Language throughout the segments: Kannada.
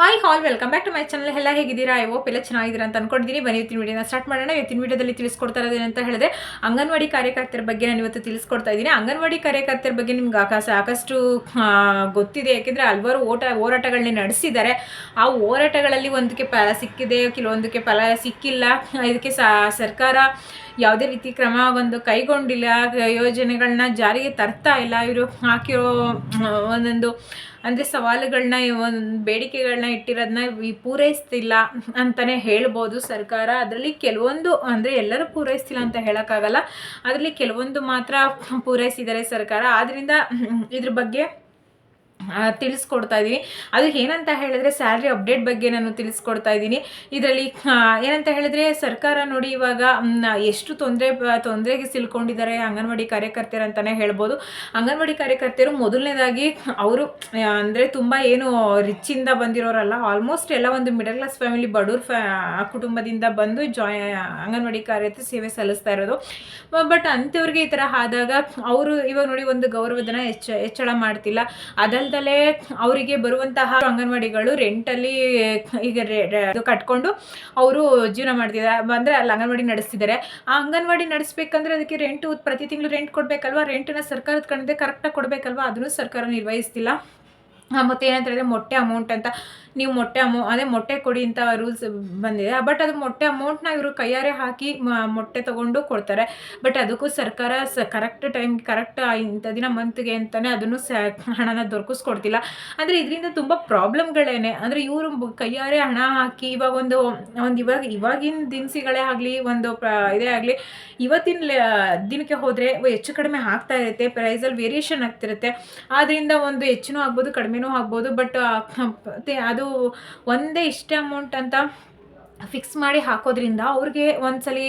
Hi all welcome back to my channel ಎಲ್ಲ ಹೇಗಿದ್ದೀರಾ? ಐ ಹೋಪ್ ಎಲ್ಲ ಚೆನ್ನಾಗಿದ್ದೀರಾ ಅಂತ ಅನ್ಕೊಂಡಿದ್ದೀನಿ. ಬನ್ನಿ, ಇವತ್ತಿನ ವಿಡಿಯೋನ ಸ್ಟಾರ್ಟ್ ಮಾಡೋಣ. ಇವತ್ತಿನ ವಿಡಿಯೋದಲ್ಲಿ ತಿಳಿಸ್ಕೊಡ್ತಾ ಏನಂತ ಹೇಳಿದ್ರೆ, ಅಂಗನವಾಡಿ ಕಾರ್ಯಕರ್ತರ ಬಗ್ಗೆ ನಾನು ಇವತ್ತು ತಿಳಿಸ್ಕೊಡ್ತಾ ಇದ್ದೀನಿ. ಅಂಗನವಾಡಿ ಕಾರ್ಯಕರ್ತರ ಬಗ್ಗೆ ನಿಮ್ಗೆ ಆಕಾಶ, ಸಾಕಷ್ಟು ಗೊತ್ತಿದೆ. ಯಾಕೆಂದರೆ ಹಲವಾರು ಓಟ, ಹೋರಾಟಗಳನ್ನ ನಡೆಸಿದ್ದಾರೆ. ಆ ಹೋರಾಟಗಳಲ್ಲಿ ಒಂದಕ್ಕೆ ಫಲ ಸಿಕ್ಕಿದೆ, ಕೆಲವೊಂದಕ್ಕೆ ಫಲ ಸಿಕ್ಕಿಲ್ಲ. ಇದಕ್ಕೆ ಸರ್ಕಾರ ಯಾವುದೇ ರೀತಿ ಕ್ರಮ ಒಂದು ಕೈಗೊಂಡಿಲ್ಲ. ಯೋಜನೆಗಳನ್ನ ಜಾರಿಗೆ ತರ್ತಾ ಇಲ್ಲ. ಇವರು ಹಾಕಿರೋ ಒಂದೊಂದು ಅಂದರೆ ಸವಾಲುಗಳನ್ನ ಒಂದು ಬೇಡಿಕೆಗಳನ್ನ ಇಟ್ಟಿರೋದನ್ನ ಪೂರೈಸ್ತಿಲ್ಲ ಅಂತಲೇ ಹೇಳ್ಬೋದು ಸರ್ಕಾರ. ಅದರಲ್ಲಿ ಕೆಲವೊಂದು ಅಂದರೆ ಎಲ್ಲರೂ ಪೂರೈಸ್ತಿಲ್ಲ ಅಂತ ಹೇಳೋಕ್ಕಾಗಲ್ಲ. ಅದರಲ್ಲಿ ಕೆಲವೊಂದು ಮಾತ್ರ ಪೂರೈಸಿದ್ದಾರೆ ಸರ್ಕಾರ. ಆದ್ದರಿಂದ ಇದ್ರ ಬಗ್ಗೆ ತಿಳಿಸ್ಕೊಡ್ತಾ ಇದ್ದೀನಿ ಅದು ಏನಂತ ಹೇಳಿದ್ರೆ ಸ್ಯಾಲ್ರಿ ಅಪ್ಡೇಟ್ ಬಗ್ಗೆ ನಾನು ತಿಳಿಸ್ಕೊಡ್ತಾ ಇದ್ದೀನಿ ಇದರಲ್ಲಿ ಏನಂತ ಹೇಳಿದ್ರೆ ಸರ್ಕಾರ ನೋಡಿ ಇವಾಗ ಎಷ್ಟು ತೊಂದರೆ ತೊಂದರೆಗೆ ಸಿಲ್ಕೊಂಡಿದ್ದಾರೆ ಅಂಗನವಾಡಿ ಕಾರ್ಯಕರ್ತರು ಅಂತಲೇ ಹೇಳ್ಬೋದು. ಅಂಗನವಾಡಿ ಕಾರ್ಯಕರ್ತರು ಮೊದಲನೇದಾಗಿ ಅವರು ಅಂದರೆ ತುಂಬ ಏನು ರಿಚ್ಚಿಂದ ಬಂದಿರೋರಲ್ಲ ಆಲ್ಮೋಸ್ಟ್ ಎಲ್ಲ ಒಂದು ಮಿಡಲ್ ಕ್ಲಾಸ್ ಫ್ಯಾಮಿಲಿ ಬಡವ್ರ ಫ್ಯಾ ಕುಟುಂಬದಿಂದ ಬಂದು ಜಾಯ್ ಅಂಗನವಾಡಿ ಕಾರ್ಯಕರ್ತ ಸೇವೆ ಸಲ್ಲಿಸ್ತಾ ಇರೋದು. ಬಟ್ ಅಂಥವ್ರಿಗೆ ಈ ಥರ ಆದಾಗ, ಅವರು ಇವಾಗ ನೋಡಿ ಒಂದು ಗೌರವಧನ ಹೆಚ್ಚ, ಹೆಚ್ಚಳ ಮಾಡ್ತಿಲ್ಲ. ಅದಲ್ದಲೆ ಅವರಿಗೆ ಬರುವಂತಹ ಅಂಗನವಾಡಿಗಳು ರೆಂಟಲ್ಲಿ ಈಗ ಕಟ್ಕೊಂಡು ಅವರು ಜೀವನ ಮಾಡ್ತಿದ್ದಾರೆ. ಅಂದರೆ ಅಲ್ಲಿ ಅಂಗನವಾಡಿ ನಡೆಸ್ತಿದ್ದಾರೆ. ಆ ಅಂಗನವಾಡಿ ನಡೆಸ್ಬೇಕಂದ್ರೆ ಅದಕ್ಕೆ ರೆಂಟ್ ಪ್ರತಿ ತಿಂಗಳು ರೆಂಟ್ ಕೊಡಬೇಕಲ್ವಾ? ರೆಂಟನ್ನ ಸರ್ಕಾರದ ಕಡೆಯಿಂದ ಕರೆಕ್ಟಾಗಿ ಕೊಡಬೇಕಲ್ವಾ? ಅದನ್ನು ಸರ್ಕಾರ ನಿರ್ವಹಿಸ್ತಿಲ್ಲ. ಮತ್ತೆ ಏನಂತ ಹೇಳಿದ್ರೆ ಮೊಟ್ಟೆ ಅಮೌಂಟ್ ಅಂತ ನೀವು ಮೊಟ್ಟೆ ಅಮೌ, ಅದೇ ಮೊಟ್ಟೆ ಕೊಡಿ ಅಂತ ರೂಲ್ಸ್ ಬಂದಿದೆ. ಬಟ್ ಅದು ಮೊಟ್ಟೆ ಅಮೌಂಟ್ನ ಇವರು ಕೈಯಾರೆ ಹಾಕಿ ಮೊಟ್ಟೆ ತಗೊಂಡು ಕೊಡ್ತಾರೆ. ಬಟ್ ಅದಕ್ಕೂ ಸರ್ಕಾರ ಸ ಕರೆಕ್ಟ್ ಟೈಮ್ ಕರೆಕ್ಟ್ ಇಂಥ ದಿನ ಮಂತ್ಗೆ ಅಂತಲೇ ಅದನ್ನು ಸ, ಹಣನ ದೊರಕಿಸ್ಕೊಡ್ತಿಲ್ಲ. ಅಂದರೆ ಇದರಿಂದ ತುಂಬ ಪ್ರಾಬ್ಲಮ್ಗಳೇನೆ ಅಂದರೆ ಇವರು ಕೈಯಾರೆ ಹಣ ಹಾಕಿ ಇವಾಗ ಒಂದು ಒಂದು ಇವಾಗ, ಇವಾಗಿನ ದಿನಸಿಗಳೇ ಆಗಲಿ, ಒಂದು ಪ್ರ ಇದೇ ಆಗಲಿ, ಇವತ್ತಿನ ದಿನಕ್ಕೆ ಹೋದರೆ ಹೆಚ್ಚು ಕಡಿಮೆ ಆಗ್ತಾ ಇರುತ್ತೆ. ಪ್ರೈಸಲ್ಲಿ ವೇರಿಯೇಷನ್ ಆಗ್ತಿರುತ್ತೆ. ಆದ್ದರಿಂದ ಒಂದು ಹೆಚ್ಚಿನೂ ಆಗ್ಬೋದು, ಕಡಿಮೆನೂ ಆಗ್ಬೋದು. ಬಟ್ ಅದು ಒಂದೇ ಇಷ್ಟೇ ಅಮೌಂಟ್ ಅಂತ ಫಿಕ್ಸ್ ಮಾಡಿ ಹಾಕೋದ್ರಿಂದ ಅವ್ರಿಗೆ ಒಂದ್ಸಲಿ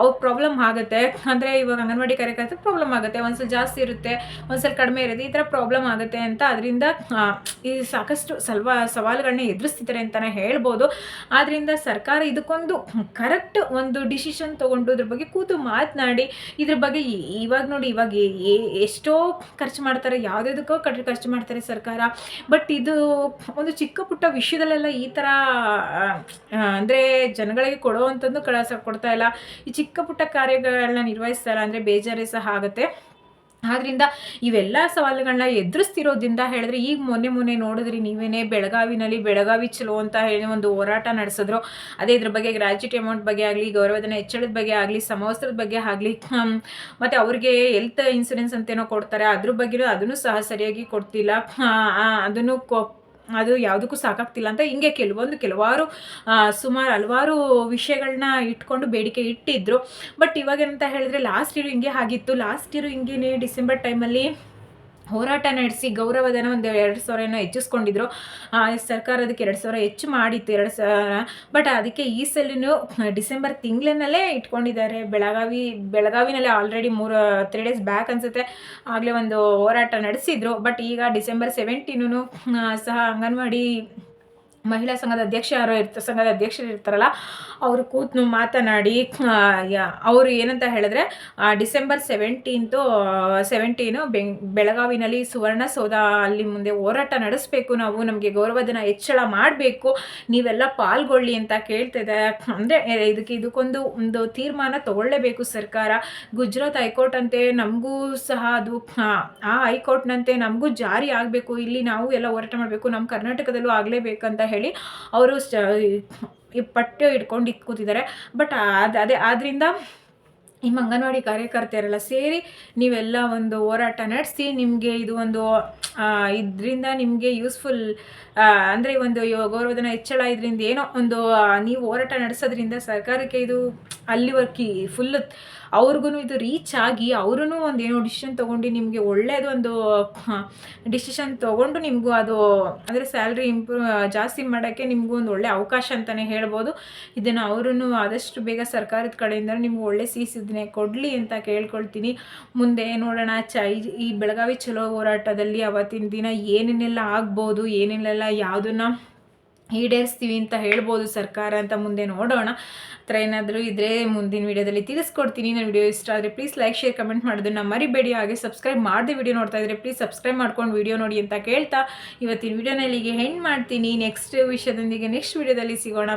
ಅವ್ರ ಪ್ರಾಬ್ಲಮ್ ಆಗುತ್ತೆ. ಅಂದರೆ ಇವಾಗ ಅಂಗನವಾಡಿ ಕಾರ್ಯಕರ್ತ ಪ್ರಾಬ್ಲಮ್ ಆಗುತ್ತೆ. ಒಂದ್ಸಲ ಜಾಸ್ತಿ ಇರುತ್ತೆ, ಒಂದ್ಸಲ ಕಡಿಮೆ ಇರುತ್ತೆ, ಈ ಥರ ಪ್ರಾಬ್ಲಮ್ ಆಗುತ್ತೆ ಅಂತ ಅದರಿಂದ ಈ ಸಾಕಷ್ಟು ಸಲ್ವ ಸವಾಲುಗಳನ್ನ ಎದುರಿಸ್ತಿದ್ದಾರೆ ಅಂತಲೇ ಹೇಳ್ಬೋದು. ಆದ್ದರಿಂದ ಸರ್ಕಾರ ಇದಕ್ಕೊಂದು ಕರೆಕ್ಟ್ ಒಂದು ಡಿಸಿಷನ್ ತೊಗೊಂಡು ಇದ್ರ ಬಗ್ಗೆ ಕೂತು ಮಾತನಾಡಿ. ಇದ್ರ ಬಗ್ಗೆ ಇವಾಗ ನೋಡಿ, ಇವಾಗ ಎಷ್ಟೋ ಖರ್ಚು ಮಾಡ್ತಾರೆ ಯಾವುದಕ್ಕೋ ಕಟ್, ಖರ್ಚು ಮಾಡ್ತಾರೆ ಸರ್ಕಾರ. ಬಟ್ ಇದು ಒಂದು ಚಿಕ್ಕ ಪುಟ್ಟ ವಿಷಯದಲ್ಲೆಲ್ಲ ಈ ಥರ ಅಂದರೆ ಜನಗಳಿಗೆ ಕೊಡುವಂಥದ್ದು ಕಳಸ ಕೊಡ್ತಾ ಇಲ್ಲ. ಈ ಚಿಕ್ಕ ಪುಟ್ಟ ಕಾರ್ಯಗಳನ್ನ ನಿರ್ವಹಿಸ್ತಾ ಇಲ್ಲ ಅಂದರೆ ಬೇಜಾರೇ ಸಹ ಆಗುತ್ತೆ. ಆದ್ರಿಂದ ಇವೆಲ್ಲ ಸವಾಲುಗಳನ್ನ ಎದುರಿಸ್ತಿರೋದ್ರಿಂದ ಹೇಳಿದ್ರೆ ಈಗ ಮೊನ್ನೆ ಮೊನ್ನೆ ನೋಡಿದ್ರಿ ನೀವೇನೇ ಬೆಳಗಾವಿನಲ್ಲಿ ಬೆಳಗಾವಿ ಚಲೋ ಅಂತ ಹೇಳಿ ಒಂದು ಹೋರಾಟ ನಡೆಸಿದ್ರು. ಅದೇ ಇದ್ರ ಬಗ್ಗೆ ಗ್ರಾಜ್ಯುಟಿ ಅಮೌಂಟ್ ಬಗ್ಗೆ ಆಗಲಿ ಗೌರವಧನ ಹೆಚ್ಚಳದ ಬಗ್ಗೆ ಆಗಲಿ, ಸಮವಸ್ತ್ರದ ಬಗ್ಗೆ ಆಗಲಿ ಮತ್ತು ಅವ್ರಿಗೆ ಹೆಲ್ತ್ ಇನ್ಸೂರೆನ್ಸ್ ಅಂತೇನೋ ಕೊಡ್ತಾರೆ. ಅದ್ರ ಬಗ್ಗೆನೂ ಅದನ್ನು ಸಹ ಸರಿಯಾಗಿ ಕೊಡ್ತಿಲ್ಲ. ಅದನ್ನು ಅದು ಯಾವುದಕ್ಕೂ ಸಾಕಾಗ್ತಿಲ್ಲ ಅಂತ ಹಿಂಗೆ ಕೆಲವೊಂದು ಕೆಲವಾರು ಸುಮಾರು ಹಲವಾರು ವಿಷಯಗಳನ್ನ ಇಟ್ಕೊಂಡು ಬೇಡಿಕೆ ಇಟ್ಟಿದ್ರು. ಬಟ್ ಇವಾಗ ಏನಂತ ಹೇಳಿದ್ರೆ ಲಾಸ್ಟ್ ಇಯರ್ ಹಿಂಗೆ ಆಗಿತ್ತು. ಲಾಸ್ಟ್ ಇಯರ್ ಹಿಂಗೇನೆ ಡಿಸೆಂಬರ್ ಟೈಮಲ್ಲಿ ಹೋರಾಟ ನಡೆಸಿ ಗೌರವಧನ ಒಂದು ಎರಡು ಸಾವಿರನ ಹೆಚ್ಚಿಸ್ಕೊಂಡಿದ್ರು. ಸರ್ಕಾರ ಅದಕ್ಕೆ ಎರಡು ಸಾವಿರ ಹೆಚ್ಚು ಮಾಡಿತ್ತು, ಎರಡು ಸಾವಿರ. ಬಟ್ ಅದಕ್ಕೆ ಈ ಸಲಿನೂ ಡಿಸೆಂಬರ್ ತಿಂಗಳಿನಲ್ಲೇ ಇಟ್ಕೊಂಡಿದ್ದಾರೆ. ಬೆಳಗಾವಿ, ಬೆಳಗಾವಿನಲ್ಲೇ ಆಲ್ರೆಡಿ ಮೂರು ತ್ರೀ ಡೇಸ್ ಬ್ಯಾಕ್ ಅನ್ಸುತ್ತೆ. ಆಗಲೇ ಒಂದು ಹೋರಾಟ ನಡೆಸಿದ್ರು. ಬಟ್ ಈಗ ಡಿಸೆಂಬರ್ ಸೆವೆಂಟೀನು ಸಹ ಅಂಗನವಾಡಿ ಮಹಿಳಾ ಸಂಘದ ಅಧ್ಯಕ್ಷ ಯಾರೋ ಇರ್ತ, ಸಂಘದ ಅಧ್ಯಕ್ಷರು ಇರ್ತಾರಲ್ಲ, ಅವರು ಕೂತ್ನು ಮಾತನಾಡಿ ಅವರು ಏನಂತ ಹೇಳಿದ್ರೆ ಡಿಸೆಂಬರ್ ಸೆವೆಂಟೀನ್ತು ಸೆವೆಂಟೀನು ಬೆಂಗ್ ಬೆಳಗಾವಿನಲ್ಲಿ ಸುವರ್ಣಸೌಧ ಅಲ್ಲಿ ಮುಂದೆ ಹೋರಾಟ ನಡೆಸಬೇಕು, ನಾವು ನಮಗೆ ಗೌರವಧನ ಹೆಚ್ಚಳ ಮಾಡಬೇಕು, ನೀವೆಲ್ಲ ಪಾಲ್ಗೊಳ್ಳಿ ಅಂತ ಕೇಳ್ತಿದೆ. ಅಂದರೆ ಇದಕ್ಕೆ ಇದಕ್ಕೊಂದು, ಒಂದು ತೀರ್ಮಾನ ತಗೊಳ್ಳೇಬೇಕು ಸರ್ಕಾರ. ಗುಜರಾತ್ ಹೈಕೋರ್ಟ್ ಅಂತೆ ನಮಗೂ ಸಹ ಅದು ಆ ಹೈಕೋರ್ಟ್ನಂತೆ ನಮಗೂ ಜಾರಿ ಆಗಬೇಕು. ಇಲ್ಲಿ ನಾವು ಎಲ್ಲ ಹೋರಾಟ ಮಾಡಬೇಕು. ನಮ್ಮ ಕರ್ನಾಟಕದಲ್ಲೂ ಆಗಲೇಬೇಕಂತ ಹೇಳಿ ಅವರು ಈ ಪಠ್ಯ ಇಟ್ಕೊಂಡು ಕೂತಿದ್ದಾರೆ. ಬಟ್ ಅದು, ಅದೇ ಆದ್ದರಿಂದ ನಿಮ್ಮ ಅಂಗನವಾಡಿ ಕಾರ್ಯಕರ್ತೆಯರೆಲ್ಲ ಸೇರಿ ನೀವೆಲ್ಲ ಒಂದು ಹೋರಾಟ ನಡೆಸಿ ನಿಮಗೆ ಇದು ಒಂದು ಇದರಿಂದ ನಿಮಗೆ ಯೂಸ್ಫುಲ್ ಅಂದರೆ ಒಂದು ಗೌರವಧನ ಹೆಚ್ಚಳ ಇದರಿಂದ ಏನೋ ಒಂದು ನೀವು ಹೋರಾಟ ನಡೆಸೋದ್ರಿಂದ ಸರ್ಕಾರಕ್ಕೆ ಇದು ಅಲ್ಲಿವರೆಗೆ ಫುಲ್ ಅವ್ರಿಗೂ ಇದು ರೀಚ್ ಆಗಿ ಅವ್ರೂ ಒಂದು ಏನೋ ಡಿಸಿಷನ್ ತೊಗೊಂಡು ನಿಮಗೆ ಒಳ್ಳೆಯದು ಒಂದು ಡಿಸಿಷನ್ ತೊಗೊಂಡು ನಿಮಗೂ ಅದು ಅಂದರೆ ಸ್ಯಾಲ್ರಿ ಇಂಪ್ರೂವ್ ಜಾಸ್ತಿ ಮಾಡೋಕ್ಕೆ ನಿಮಗೂ ಒಂದು ಒಳ್ಳೆ ಅವಕಾಶ ಅಂತಲೇ ಹೇಳ್ಬೋದು. ಇದನ್ನು ಅವರೂ ಆದಷ್ಟು ಬೇಗ ಸರ್ಕಾರದ ಕಡೆಯಿಂದ ನಿಮ್ಗೆ ಒಳ್ಳೆ ಸೀಸಿದ್ನೇ ಕೊಡಲಿ ಅಂತ ಕೇಳ್ಕೊಳ್ತೀನಿ. ಮುಂದೆ ನೋಡೋಣ, ಚ ಈ ಬೆಳಗಾವಿ ಚಲೋ ಹೋರಾಟದಲ್ಲಿ ಅವತ್ತಿನ ದಿನ ಏನೇನೆಲ್ಲ ಆಗ್ಬೋದು, ಏನೇನೆಲ್ಲ ಯಾವುದನ್ನ ಈಡೇರಿಸ್ತೀವಿ ಅಂತ ಹೇಳ್ಬೋದು ಸರ್ಕಾರ ಅಂತ ಮುಂದೆ ನೋಡೋಣ. ಆ ಥರ ಏನಾದರೂ ಇದ್ದರೆ ಮುಂದಿನ ವೀಡಿಯೋದಲ್ಲಿ ತಿಳಿಸ್ಕೊಡ್ತೀನಿ. ನನ್ನ ವಿಡಿಯೋ ಇಷ್ಟ ಆದರೆ ಪ್ಲೀಸ್ ಲೈಕ್ ಶೇರ್ ಕಮೆಂಟ್ ಮಾಡೋದನ್ನ ಮರಿಬೇಡಿ. ಹಾಗೆ ಸಬ್ಸ್ಕ್ರೈಬ್ ಮಾಡದೆ ವಿಡಿಯೋ ನೋಡ್ತಾ ಇದ್ರೆ ಪ್ಲೀಸ್ ಸಬ್ಸ್ಕ್ರೈಬ್ ಮಾಡ್ಕೊಂಡು ವಿಡಿಯೋ ನೋಡಿ ಅಂತ ಕೇಳ್ತಾ. ಇವತ್ತಿನ ವೀಡಿಯೋನಲ್ಲಿಗೆ ಹೆಣ್ಣು ಮಾಡ್ತೀನಿ. ನೆಕ್ಸ್ಟ್ ವಿಷಯದೊಂದಿಗೆ ನೆಕ್ಸ್ಟ್ ವಿಡಿಯೋದಲ್ಲಿ ಸಿಗೋಣ.